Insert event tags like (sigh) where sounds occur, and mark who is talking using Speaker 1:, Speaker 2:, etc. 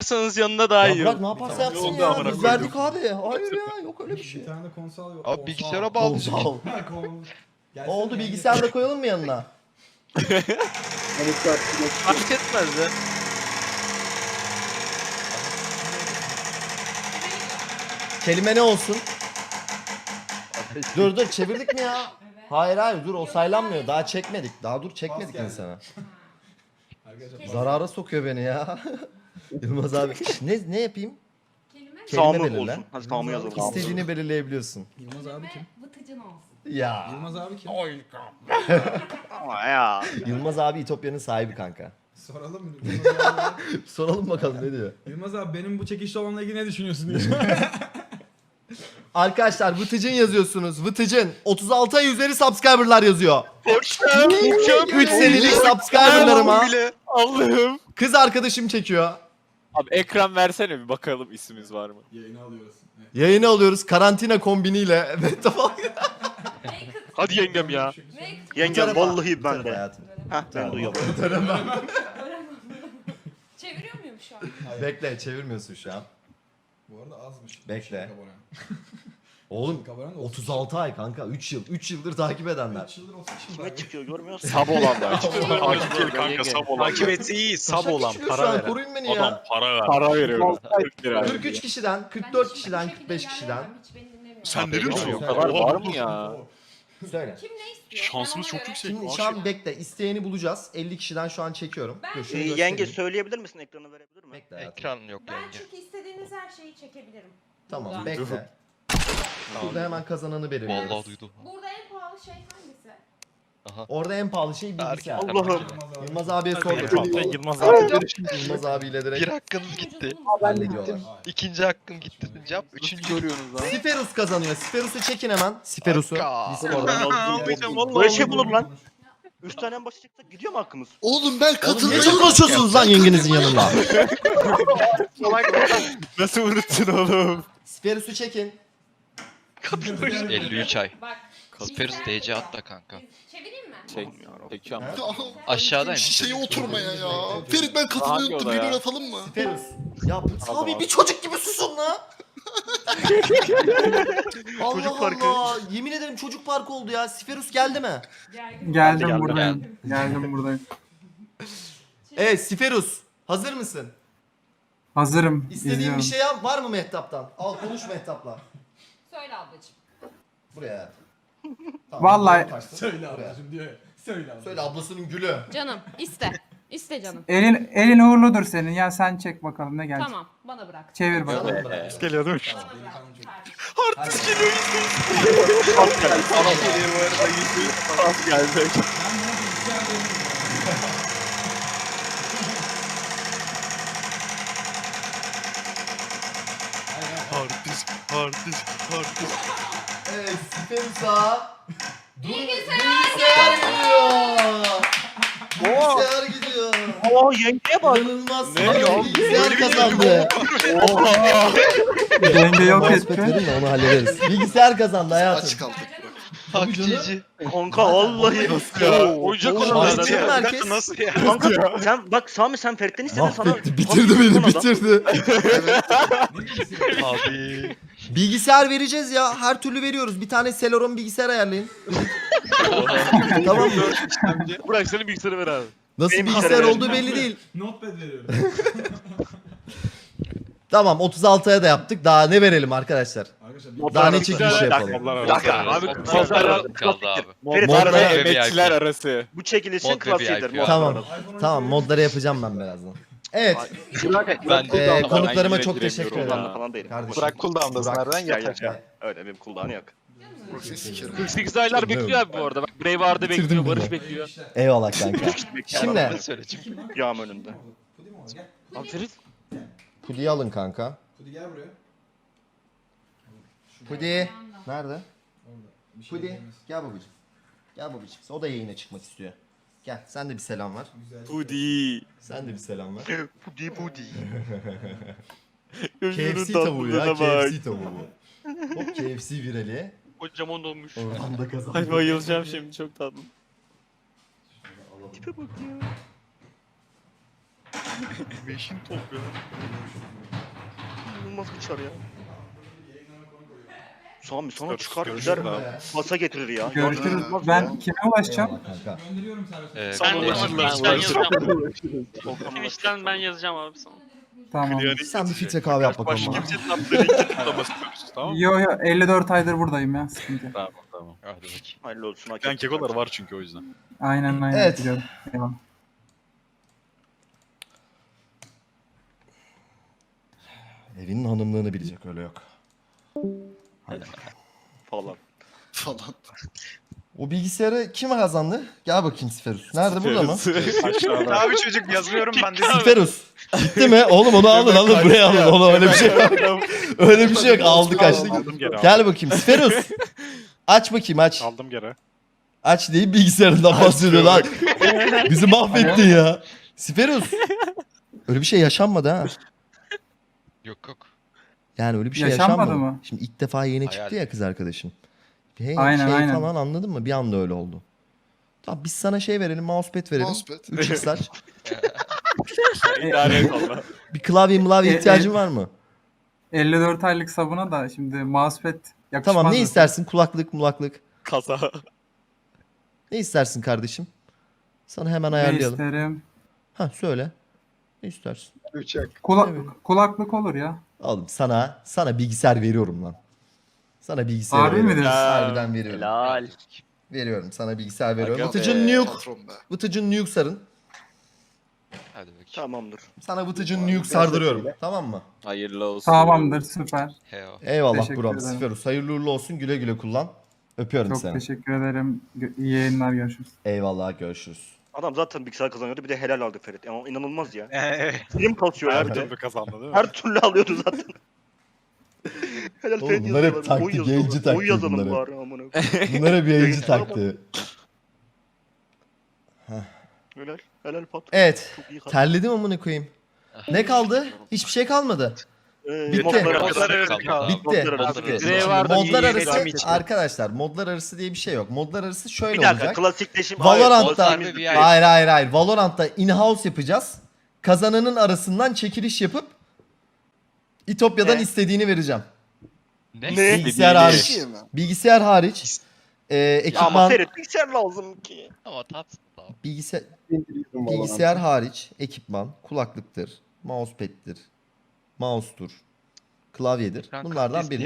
Speaker 1: yaparsanız yanına daha
Speaker 2: Ya
Speaker 1: iyi.
Speaker 2: bırak ne yaparsa yapsın ya.
Speaker 1: amına
Speaker 2: Biz
Speaker 1: koydum.
Speaker 2: verdik abi. Hayır ya yok öyle bir şey.
Speaker 3: Bir tane konsol yok.
Speaker 4: Abi bilgisayara bağlı.
Speaker 2: Konsol. (laughs) Oldu
Speaker 3: yani.
Speaker 2: bilgisayar da koyalım mı yanına?
Speaker 1: Fark etmez ya.
Speaker 2: Kelime ne olsun? dur dur çevirdik mi ya? Hayır hayır dur o saylanmıyor. Daha çekmedik. Daha dur çekmedik
Speaker 3: geldi.
Speaker 2: insana.
Speaker 3: Arkadaşlar
Speaker 2: Zarara sokuyor beni ya. Yılmaz abi. Ne ne yapayım?
Speaker 5: Kelime
Speaker 2: Kelime
Speaker 6: Sağımı
Speaker 2: belirle.
Speaker 6: olsun. Hadi sağımı yazalım.
Speaker 2: İstediğini belirleyebiliyorsun.
Speaker 3: Yılmaz abi kim?
Speaker 5: vıtıcın olsun.
Speaker 2: Ya.
Speaker 3: Yılmaz abi kim? (laughs)
Speaker 6: Ama ya.
Speaker 2: Yılmaz abi İtopya'nın sahibi kanka.
Speaker 3: Soralım mı? (laughs) Yılmaz abi,
Speaker 2: Soralım bakalım ne diyor.
Speaker 3: Yılmaz abi benim bu çekişli olanla ilgili ne düşünüyorsun diyor. (laughs)
Speaker 2: Arkadaşlar Vıtıcın yazıyorsunuz. Vıtıcın 36 ay üzeri subscriber'lar yazıyor.
Speaker 1: Koçum.
Speaker 2: 3 senelik subscriber'larıma.
Speaker 1: Allah'ım.
Speaker 2: kız arkadaşım çekiyor.
Speaker 7: Abi ekran versene bir bakalım ismimiz var mı?
Speaker 3: Yayını alıyoruz. Evet.
Speaker 2: Yayını alıyoruz karantina kombiniyle. (laughs)
Speaker 1: Hadi yengem ya.
Speaker 6: Yengem vallahi ben de.
Speaker 2: Hayatım.
Speaker 6: Heh ben duyuyorum.
Speaker 5: Çeviriyor muyum şu an?
Speaker 2: Bekle çevirmiyorsun şu an.
Speaker 3: Bu arada azmış.
Speaker 2: Bekle. Oğlum
Speaker 3: Çelik abonem de
Speaker 2: 36 ay kanka 3 yıl. 3 yıldır takip edenler.
Speaker 3: 3 yıldır 30 yaşında
Speaker 6: Kime çıkıyor görmüyorsun.
Speaker 7: Sab olanlar.
Speaker 1: Takip değil kanka sab olan. Takip etse iyi sab olan
Speaker 2: çıkıyor şu
Speaker 1: para
Speaker 2: an,
Speaker 1: veren.
Speaker 2: Koruyun beni
Speaker 1: Adam
Speaker 2: ya.
Speaker 1: para ver.
Speaker 7: Para veriyorum. 40 lira.
Speaker 2: 43 kişiden, 44 kişiden, 45 kişiden.
Speaker 1: Sen ne diyorsun?
Speaker 7: O kadar var mı ya?
Speaker 2: Söyle.
Speaker 5: Kim ne istiyor?
Speaker 1: Şansımız
Speaker 5: Ben
Speaker 1: çok yüksek.
Speaker 2: Şimdi şu an bekle isteyeni bulacağız. 50 kişiden şu an çekiyorum.
Speaker 5: Ben-
Speaker 2: Dur,
Speaker 6: Ee,
Speaker 2: şunu
Speaker 6: yenge
Speaker 2: göstereyim.
Speaker 6: söyleyebilir misin ekranı verebilir mi?
Speaker 2: Bekle hayatım.
Speaker 4: Ekran yok
Speaker 5: Ben
Speaker 4: yenge.
Speaker 5: çünkü istediğiniz her şeyi çekebilirim.
Speaker 2: Tamam
Speaker 5: Buradan.
Speaker 2: bekle. Burada hemen kazananı belirliyoruz.
Speaker 4: Vallahi duydu.
Speaker 5: Burada en pahalı şey hangisi?
Speaker 2: Orada en pahalı şey bilgisayar.
Speaker 6: Allah'ım.
Speaker 3: Yılmaz abi.
Speaker 2: Yılmaz abiye
Speaker 1: Hadi
Speaker 2: sordum.
Speaker 1: Yılmaz. Abi.
Speaker 2: Yılmaz abiyle
Speaker 4: Bir
Speaker 2: direkt
Speaker 4: hakkınız gitti.
Speaker 2: hallediyorlar.
Speaker 4: İkinci hakkım gitti. Cevap üçüncü.
Speaker 7: Görüyorsunuz lan.
Speaker 2: Siferus kazanıyor. Siferus'u çekin hemen. Siferus'u.
Speaker 4: Hakka.
Speaker 2: Discord'dan.
Speaker 1: Ağlayacağım (laughs) vallahi.
Speaker 6: Böyle şey bulur lan. Üç tane en başı çıksa gidiyor mu hakkımız?
Speaker 4: Oğlum ben
Speaker 2: Oğlum ne
Speaker 4: katılmayacağım.
Speaker 2: çok konuşuyorsunuz lan yengenizin yanında? (laughs)
Speaker 1: Nasıl unuttun oğlum?
Speaker 2: Siferus'u çekin.
Speaker 4: 53 ay.
Speaker 5: Bak.
Speaker 4: Kasperus DC atla kanka.
Speaker 5: Çevireyim mi?
Speaker 7: Çek. Çekiyorum.
Speaker 4: Aşağıdayım.
Speaker 8: Şişeye oturmaya ya. Ferit ben
Speaker 7: Hangi
Speaker 8: katılmayı
Speaker 7: oda ya?
Speaker 8: Milyon atalım mı?
Speaker 2: Siferus. Ya bu abi bir çocuk gibi susun la. (laughs) Allah
Speaker 6: Çocuk parkı.
Speaker 2: Allah. Yemin ederim çocuk parkı oldu ya. Siferus geldi mi?
Speaker 5: Geldim.
Speaker 9: Geldim
Speaker 7: Geldi,
Speaker 9: buradayım. Geldim buradayım. (laughs)
Speaker 2: Evet Siferus. Hazır mısın?
Speaker 9: Hazırım.
Speaker 2: İstediğin
Speaker 9: izliyorum.
Speaker 2: bir şey yap var mı Mehtap'tan? Al konuş Mehtap'la.
Speaker 5: Söyle ablacığım.
Speaker 2: Buraya. (laughs) Tamam,
Speaker 9: Vallahi-.
Speaker 3: Söyle
Speaker 2: Buraya.
Speaker 3: ablacım diyor ya. Söyle abi.
Speaker 2: Söyle ablasının gülü.
Speaker 5: Canım iste. İste canım.
Speaker 9: Elin elin uğurludur senin. Ya sen çek bakalım ne gelecek.
Speaker 5: Tamam bana bırak.
Speaker 9: Çevir bakalım.
Speaker 2: Sana bırak.
Speaker 1: Geliyordum.
Speaker 5: Bana bırak.
Speaker 1: Artist geliyor geliyor arada yüzde yüz. geldi. Artist, artist.
Speaker 2: Evet Siferus'a. Bilgisayar gidiyor. Bilgisayar gidiyor.
Speaker 6: Oo yengeye bak.
Speaker 2: İnanılmaz.
Speaker 1: Ne ya?
Speaker 2: Bilgisayar
Speaker 1: şey
Speaker 2: kazandı.
Speaker 9: Denge yok etti.
Speaker 2: verin de onu hallederiz. Bilgisayar kazandı hayatım.
Speaker 8: Aç kaldık.
Speaker 4: Hak cici.
Speaker 6: Kanka vallahi.
Speaker 1: Oyuncak
Speaker 2: Oğlum,
Speaker 1: olan
Speaker 2: Artist
Speaker 1: adam ya.
Speaker 2: merkez.
Speaker 1: Nasıl ya?
Speaker 6: Kanka sen bak Sami sen Ferit'ten istedin sana.
Speaker 2: Mahvetti, (laughs) bitirdi beni, bitirdi. (laughs)
Speaker 4: Abi.
Speaker 2: Bilgisayar vereceğiz ya, her türlü veriyoruz. Bir tane Celeron bilgisayar ayarlayın. tamam mı?
Speaker 1: Bırak senin bilgisayarı ver abi.
Speaker 2: Nasıl
Speaker 6: Benim
Speaker 2: bilgisayar olduğu belli değil.
Speaker 3: Notepad veriyorum. (laughs)
Speaker 2: Tamam 36'ya da yaptık. Daha ne verelim arkadaşlar?
Speaker 3: Arkadaşlar
Speaker 2: Daha ne
Speaker 3: bir-
Speaker 2: çekiliş yapalım?
Speaker 1: Dakika, abi,
Speaker 4: Abi kaldı abi.
Speaker 7: Ve emekçiler
Speaker 4: VIP.
Speaker 7: arası.
Speaker 6: Bu çekilişin
Speaker 4: Mod ve
Speaker 6: klasiğidir. Mod.
Speaker 2: Tamam. Tamam
Speaker 3: 12
Speaker 2: modları yapacağım ben birazdan. Evet.
Speaker 4: Ben de
Speaker 2: konuklarıma
Speaker 7: yine
Speaker 2: çok teşekkür ederim.
Speaker 6: Falan değilim.
Speaker 2: Kardeşim.
Speaker 1: Bırak cooldown'dasın
Speaker 2: Burak.
Speaker 1: nereden
Speaker 6: Ya
Speaker 1: yatak
Speaker 6: ya. Öyle benim cooldown'ı yok.
Speaker 8: Proxy sikerim.
Speaker 1: 48 aylar bekliyor abi bu arada. Bak Braveheart'ı bekliyor. Barış bekliyor.
Speaker 2: Eyvallah kanka. (laughs) Şimdi.
Speaker 6: Yağım önünde.
Speaker 1: Abi Ferit.
Speaker 2: Pudi'yi alın kanka.
Speaker 3: Kudi gel buraya.
Speaker 2: Pudi. Nerede?
Speaker 3: Şey
Speaker 2: Pudi. Gel babacığım. Gel babacığım. O da yayına çıkmak istiyor. Gel sen de bir selam ver.
Speaker 1: Pudi.
Speaker 2: Sen de bir selam ver.
Speaker 6: Pudi pudi. (laughs)
Speaker 2: KFC tavuğu ya. KFC tavuğu bu. Hop KFC virali.
Speaker 1: Kocaman olmuş.
Speaker 2: Oradan da kazandı.
Speaker 7: Ay bayılacağım şimdi çok tatlı.
Speaker 2: Tipe bak ya.
Speaker 1: Beşin top ya.
Speaker 6: İnanılmaz bir çar ya. Sami sonra
Speaker 7: Görüş-
Speaker 6: çıkar gider masa getirir ya.
Speaker 9: Görüşürüz. Ben kime ulaşacağım?
Speaker 3: Gönderiyorum servise.
Speaker 4: Ee,
Speaker 1: Sen
Speaker 10: Ben de (laughs)
Speaker 1: ulaşırlar,
Speaker 10: Twitch'ten yazacağım. Ben yazacağım abi sana.
Speaker 9: Tamam.
Speaker 1: Yani
Speaker 2: Sen bir filtre kahve yap bakalım
Speaker 1: Başka
Speaker 2: bana.
Speaker 1: kimse tatlı linki tıklaması yapıyorsun tamam mı?
Speaker 9: Yo yo 54 aydır buradayım ya sıkıntı. yok.
Speaker 1: Tamam tamam.
Speaker 4: Hadi bakayım.
Speaker 6: Hayırlı olsun. hak
Speaker 1: kekolar var çünkü o yüzden.
Speaker 9: Aynen aynen
Speaker 2: Evet.
Speaker 9: biliyorum. Eyvallah.
Speaker 2: Evinin hanımlığını bilecek öyle yok. Hadi.
Speaker 6: Falan.
Speaker 8: Falan.
Speaker 2: O bilgisayarı kim kazandı? Gel bakayım Siferus. Nerede burada mı?
Speaker 7: Aşağıda.
Speaker 1: Abi çocuk yazıyorum ben de. (laughs)
Speaker 2: Siferus. Gitti mi? Oğlum onu alın alın buraya alın. Oğlum öyle bir şey yok. Öyle bir şey yok. Aldı kaçtı.
Speaker 7: Aldım geri.
Speaker 2: Gel bakayım Siferus. Aç bakayım aç.
Speaker 7: Aldım geri.
Speaker 2: Aç deyip bilgisayarından bahsediyor lan. (laughs) Bizi mahvettin ya. Siferus. Öyle bir şey yaşanmadı ha.
Speaker 4: Yok yok.
Speaker 2: Yani öyle bir şey
Speaker 9: Yaşanmadı
Speaker 2: yaşanmadı.
Speaker 9: mı?
Speaker 2: Şimdi ilk defa yeni
Speaker 4: Hayal.
Speaker 2: çıktı ya kız arkadaşın. Hey,
Speaker 9: Aynen,
Speaker 2: şey
Speaker 9: aynen.
Speaker 2: falan anladın mı? Bir anda öyle oldu. Tamam biz sana şey verelim, mousepad verelim.
Speaker 8: Mousepad.
Speaker 2: 3 saç.
Speaker 7: İdare (laughs) et. (laughs)
Speaker 2: Bir klavye mılavye
Speaker 9: E, e-
Speaker 2: ihtiyacın var mı?
Speaker 9: 54 aylık sabuna da şimdi mousepad yakışmaz.
Speaker 2: Tamam ne
Speaker 9: mı?
Speaker 2: istersin? Kulaklık mulaklık.
Speaker 7: Kaza.
Speaker 2: Ne istersin kardeşim? Sana hemen
Speaker 9: Ne
Speaker 2: ayarlayalım.
Speaker 9: isterim?
Speaker 2: Ha söyle. Ne istersin?
Speaker 9: Kula-
Speaker 2: Evet.
Speaker 9: kulaklık olur ya.
Speaker 2: Oğlum sana sana bilgisayar veriyorum lan. Sana bilgisayar
Speaker 9: Harbi mi
Speaker 2: veriyorum.
Speaker 9: diyorsun?
Speaker 2: Harbiden veriyorum.
Speaker 6: Helal.
Speaker 2: Veriyorum sana bilgisayar veriyorum.
Speaker 7: Aga
Speaker 2: Vıtıcın
Speaker 8: Be,
Speaker 2: nuke.
Speaker 8: Patron be.
Speaker 2: Vıtıcın nuke sarın.
Speaker 4: Hadi bakayım.
Speaker 6: Tamamdır.
Speaker 2: Sana vıtıcın nuke sardırıyorum. Tamam mı?
Speaker 7: Hayırlı olsun.
Speaker 9: Tamamdır süper.
Speaker 4: Heo.
Speaker 2: Eyvallah
Speaker 9: Teşekkür
Speaker 2: buram.
Speaker 9: ederim.
Speaker 2: Siferus. Hayırlı uğurlu olsun. Güle güle kullan. Öpüyorum
Speaker 9: Çok
Speaker 2: seni.
Speaker 9: teşekkür ederim. Gö- İyi yayınlar görüşürüz.
Speaker 2: Eyvallah görüşürüz.
Speaker 6: Adam zaten bilgisayar kazanıyordu bir de helal aldı Ferit. Ama inanılmaz ya. (laughs) Film kasıyor
Speaker 7: Her
Speaker 6: bir de.
Speaker 7: türlü kazandı değil mi?
Speaker 6: Her türlü alıyordu zaten. (laughs) helal
Speaker 2: Oğlum
Speaker 6: Ferit
Speaker 2: bunlar hep
Speaker 6: yazıyorlar. Oy
Speaker 2: taktik, yayıncı taktiği
Speaker 6: yazalım
Speaker 2: bunlar hep.
Speaker 6: bari amına. koyayım. (laughs)
Speaker 2: Bunlara bir yayıncı taktı.
Speaker 6: Helal. Helal pat.
Speaker 2: Evet.
Speaker 6: Çok iyi kaldı.
Speaker 2: Terledim amına koyayım. Ne kaldı? Hiçbir şey kalmadı.
Speaker 6: Ee,
Speaker 2: Bitti.
Speaker 6: modlar
Speaker 4: Modlar
Speaker 6: arası.
Speaker 4: kaldı.
Speaker 2: Bitti.
Speaker 6: Modlar arası.
Speaker 2: Bitti. Şimdi modlar arkadaşlar modlar arası diye bir şey yok. Modlar arası şöyle
Speaker 6: Bir dakika
Speaker 2: olacak.
Speaker 6: klasikleşim.
Speaker 2: Valorant'ta
Speaker 6: Hayır, Hayır,
Speaker 4: ay.
Speaker 2: hayır hayır hayır. Valorant'ta in-house yapacağız. Kazananın arasından çekiliş yapıp İtopya'dan
Speaker 6: Ne?
Speaker 2: istediğini vereceğim.
Speaker 4: Ne?
Speaker 6: Ne?
Speaker 2: Bilgisayar hariç.
Speaker 8: Şey mi?
Speaker 2: Bilgisayar hariç. Ee,
Speaker 6: Ya ama
Speaker 2: ekipman
Speaker 6: Ferit bilgisayar lazım ki.
Speaker 4: Ama tatsız.
Speaker 2: bilgisayar bilgisayar hariç ekipman, kulaklıktır, mousepad'tir, mouse'tur, klavyedir.
Speaker 4: Ekran
Speaker 2: Bunlardan biri.